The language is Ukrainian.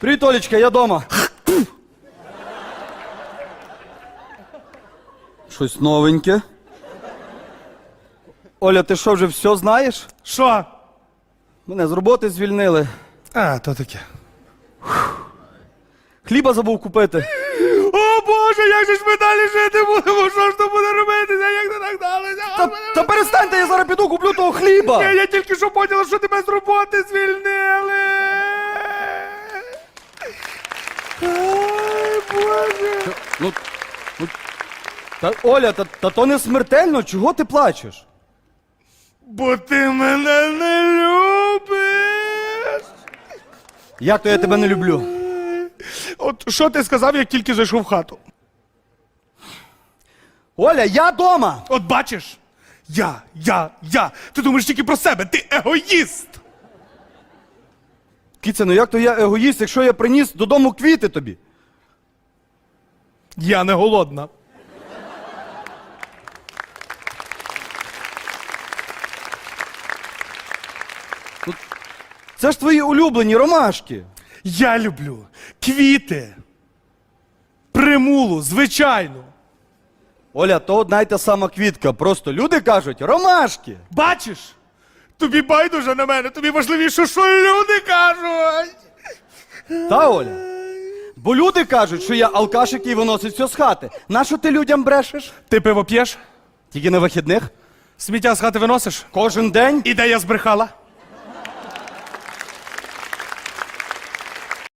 Привіт, Олечка, я дома. Щось новеньке. Оля, ти що, вже все знаєш? Що? Мене з роботи звільнили. А, то таке. Хліба забув купити. О Боже, як же ж ми далі жити Та, та перестаньте, я зараз піду куплю того хліба. Я, я тільки що поняла, що тебе з роботи звільнили. Ай, Боже. Ну, ну, та, Оля, та, та то не смертельно, чого ти плачеш? Бо ти мене не любиш. Як то я тебе не люблю? От що ти сказав, як тільки зайшов в хату? Оля, я дома! От бачиш? Я, я, я. Ти думаєш тільки про себе, ти егоїст. Кіце, ну як то я егоїст, якщо я приніс додому квіти тобі? Я не голодна. Це ж твої улюблені ромашки. Я люблю квіти. Примулу, звичайно. Оля, то одна й та сама квітка. Просто люди кажуть ромашки. Бачиш? Тобі байдуже на мене, тобі важливіше, що люди кажуть. Та, Оля? Бо люди кажуть, що я алкаш, який виносить все з хати. Нащо ти людям брешеш? Ти пиво п'єш? Тільки на вихідних? Сміття з хати виносиш? Кожен день? І де я збрехала?